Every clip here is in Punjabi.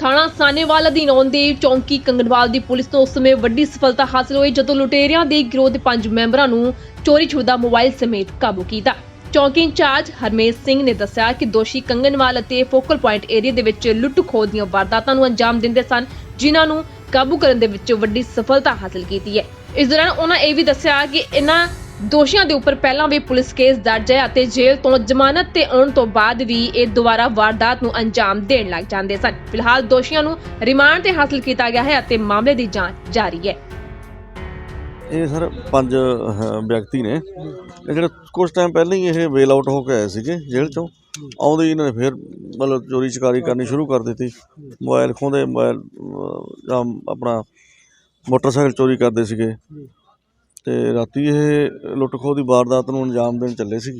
ਥਾਣਾ ਸਾਨੇਵਾਲ ਅਧੀਨ ਆਉਂਦੇ ਚੌਂਕੀ ਕੰਗਨਵਾਲ ਦੀ ਪੁਲਿਸ ਨੂੰ ਉਸ ਸਮੇਂ ਵੱਡੀ ਸਫਲਤਾ ਹਾਸਲ ਹੋਈ, ਜਦੋਂ ਲੁਟੇਰਿਆਂ ਦੇ ਗਿਰੋਹ ਦੇ ਪੰਜ ਮੈਂਬਰਾਂ ਨੂੰ ਚੋਰੀ ਛੁਪਦਾ ਮੋਬਾਈਲ ਸਮੇਤ ਕਾਬੂ ਕੀਤਾ। ਚੌਂਕੀ ਇੰਚਾਰਜ ਹਰਮੇਸ਼ ਸਿੰਘ ਨੇ ਦੱਸਿਆ ਕਿ ਦੋਸ਼ੀ ਕੰਗਨਵਾਲ ਅਤੇ ਫੋਕਲ ਪੁਆਇੰਟ ਏਰੀਆ ਦੇ ਵਿੱਚ ਲੁੱਟ ਖੋਹ ਦੀਆਂ ਵਾਰਦਾਤਾਂ ਨੂੰ ਅੰਜਾਮ ਦਿੰਦੇ ਸਨ, ਜਿਨ੍ਹਾਂ ਨੂੰ ਕਾਬੂ ਕਰਨ ਦੇ ਵਿੱਚ ਵੱਡੀ ਸਫਲਤਾ ਹਾਸਲ ਕੀਤੀ ਹੈ। ਇਸ ਦੌਰਾਨ ਉਹਨਾਂ ਇਹ ਵੀ ਦੱਸਿਆ ਕਿ ਇਹਨਾਂ ਦੋਸ਼ੀਆਂ ਦੇ ਉੱਪਰ ਪਹਿਲਾਂ ਵੀ ਪੁਲਿਸ ਕੇਸ ਦਰਜ ਹੈ ਅਤੇ ਜੇਲ੍ਹ ਤੋਂ ਜ਼ਮਾਨਤ ਤੇ ਆਉਣ ਤੋਂ ਬਾਅਦ ਵੀ ਇਹ ਦੁਬਾਰਾ ਵਾਰਦਾਤ ਨੂੰ ਅੰਜਾਮ ਦੇਣ ਲੱਗ ਜਾਂਦੇ ਸਨ। ਫਿਲਹਾਲ ਦੋਸ਼ੀਆਂ ਨੂੰ ਰਿਮਾਂਡ ਤੇ ਹਾਸਲ ਕੀਤਾ ਗਿਆ ਹੈ ਅਤੇ ਮਾਮਲੇ ਦੀ ਜਾਂਚ ਜਾਰੀ ਹੈ। ਇਹ ਸਰ ਪੰਜ ਅਹ, ਵਿਅਕਤੀ ਨੇ। ਇਹ ਜਿਹੜੇ ਕੁਝ ਟਾਈਮ ਪਹਿਲਾਂ ਹੀ ਇਹ ਵੇਲ ਆਊਟ ਹੋ ਕੇ ਆਏ ਸੀਗੇ ਜੇਲ੍ਹ ਚੋਂ। ਆਉਂਦੇ ਹੀ ਇਹਨਾਂ ਨੇ ਫਿਰ ਮਤਲਬ ਚੋਰੀ ਚਕਾਰੀ ਕਰਨੀ ਸ਼ੁਰੂ ਕਰ ਦਿੱਤੀ। ਮੋਬਾਈਲ ਖੋਹਦੇ ਮੋਬਾਈਲ ਅਹ, ਜਾਂ ਆਪਣਾ ਮੋਟਰਸਾਈਕਲ ਚੋਰੀ ਕਰਦੇ ਸੀਗੇ। ਤੇ ਰਾਤੀ ਇਹ ਲੁੱਟ ਖੋਹ ਦੀ ਵਾਰਦਾਤ ਨੂੰ ਅੰਜਾਮ ਦੇਣ ਚੱਲੇ ਸੀ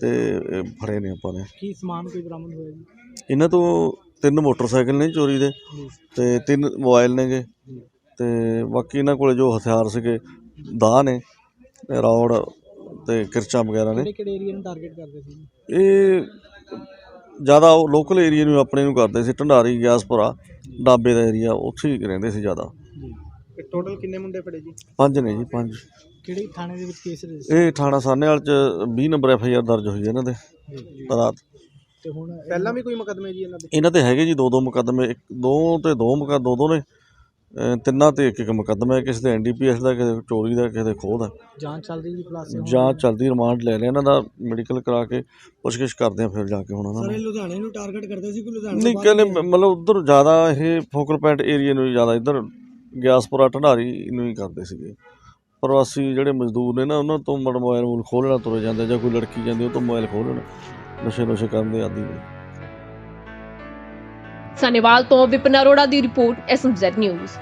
ਤੇ ਇਹ ਫੜੇ ਨੇ ਆਪਾਂ ਨੇ। ਕੀ ਸਮਾਨ ਕੋਈ ਬਰਾਮਦ ਹੋਇਆ ਜੀ? ਇਹਨਾਂ ਤੋਂ ਤਿੰਨ ਮੋਟਰਸਾਈਕਲ ਨੇ ਚੋਰੀ ਦੇ ਤੇ ਤਿੰਨ ਮੋਬਾਈਲ ਨੇਗੇ ਤੇ ਬਾਕੀ ਇਹਨਾਂ ਕੋਲੇ ਜੋ ਹਥਿਆਰ ਸੀਗੇ ਦਾਅ ਨੇ ਰੌੜ ਤੇ ਕਿਰਚਾਂ ਵਗੈਰਾ ਨੇ। ਕਿਹੜੇ ਕਿਹੜੇ ਏਰੀਆ ਨੂੰ ਟਾਰਗੇਟ ਕਰਦੇ ਸੀ? ਜੀ? ਇਹ ਜ਼ਿਆਦਾ ਉਹ ਲੋਕਲ ਏਰੀਆ ਨੂੰ ਆਪਣੇ ਨੂੰ ਕਰਦੇ ਸੀ ਢੰਡਾਰੀ ਗਿਆਸਪੁਰਾ ਡਾਬੇ ਦਾ ਏਰੀਆ ਉੱਥੇ ਹੀ ਰਹਿੰਦੇ ਸੀ ਜ਼ਿਆਦਾ। ਟੋਟਲ ਕਿੰਨੇ ਮੁੰਡੇ ਫੜੇ ਜੀ? ਪੰਜ ਨੇ ਜੀ ਪੰਜ। ਕਿਹੜੇ ਥਾਣੇ ਦੇ ਵਿੱਚ ਕੇਸ ਰਜਿਸਟਰ ਇਹ ਥਾਣਾ ਸਾਹਨੇਵਾਲ ਚ 20 ਨੰਬਰ ਐਫ ਆਈ ਆਰ ਦਰਜ ਹੋਈ ਹੈ ਇਹਨਾਂ ਦੇ ਰਾਤ ਤੇ ਹੁਣ ਪਹਿਲਾਂ ਵੀ ਕੋਈ ਮੁਕਦਮੇ ਜੀ ਇਹਨਾਂ ਦੇ? ਇਹਨਾਂ ਤੇ ਹੈਗੇ ਜੀ ਦੋ ਦੋ ਮੁਕੱਦਮੇ ਇੱਕ ਦੋ ਤੇ ਦੋ ਮੁਕੱਦ ਦੋ ਦੋ ਨੇ। ਅਹ ਤਿੰਨਾਂ ਤੇ ਇੱਕ ਇੱਕ ਮੁਕੱਦਮਾ ਹੈ ਕਿਸੇ ਦੇ ਐਨਡੀਪੀਐਸ ਦਾ ਕਿਸੇ ਦੇ ਚੋਰੀ ਦਾ ਕਿਸੇ ਦੇ ਖੋਹ ਦਾ। ਜਾਂਚ ਚੱਲ ਰਹੀ ਜੀ ਖੁਲਾਸੇ ਹੋਣ? ਜਾਂਚ ਚੱਲਦੀ ਰਿਮਾਂਡ ਲੈ ਲਿਆ ਇਹਨਾਂ ਦਾ ਮੈਡੀਕਲ ਕਰਾ ਕੇ ਪੁੱਛਗਿੱਛ ਕਰਦੇ ਆ ਫਿਰ ਜਾ ਕੇ ਹੁਣ ਉਹਨਾਂ ਨੂੰ ਲੁਧਿਆਣੇ ਨੂੰ ਟਾਰਗੇਟ ਕਰਦੇ ਸੀ ਕੋਈ ਲੁਧਿਆਣੇ ਨਹੀਂ ਕਹਿੰਦੇ ਮਤਲਬ ਉਧਰ ਜ਼ਿਆਦਾ ਇਹ ਫੋਕਲ ਪੁਆਇੰਟ ਏਰੀਆ ਨੂੰ ਜ਼ਿਆਦਾ ਇੱਧਰ ਗਿਆਸਪੁਰਾ ਢੰਡਾਰੀ ਨੂੰ ਹੀ ਕਰਦੇ ਸੀਗੇ। ਪ੍ਰਵਾਸੀ ਜਿਹੜੇ ਮਜ਼ਦੂਰ ਨੇ ਨਾ, ਉਹਨਾਂ ਤੋਂ ਮੜ ਮੋਬਾਈਲ ਮੂਲ ਤੁਰੇ ਜਾਂਦੇ ਜਾਂ ਕੋਈ ਲੜਕੀ ਜਾਂਦੀ ਉਹ ਤੋਂ ਮੋਬਾਈਲ ਖੋਹ ਲੈਣਾ। ਨਸ਼ੇ ਕਰਨ ਦੇ ਆਦੀ ਨੇ। ਸਾਨੇਵਾਲ ਤੋਂ ਵਿਪਨ ਅਰੋੜਾ ਦੀ ਰਿਪੋਰਟ, ਐਸਐਮਜ਼ੈਡ ਨਿਊਜ਼।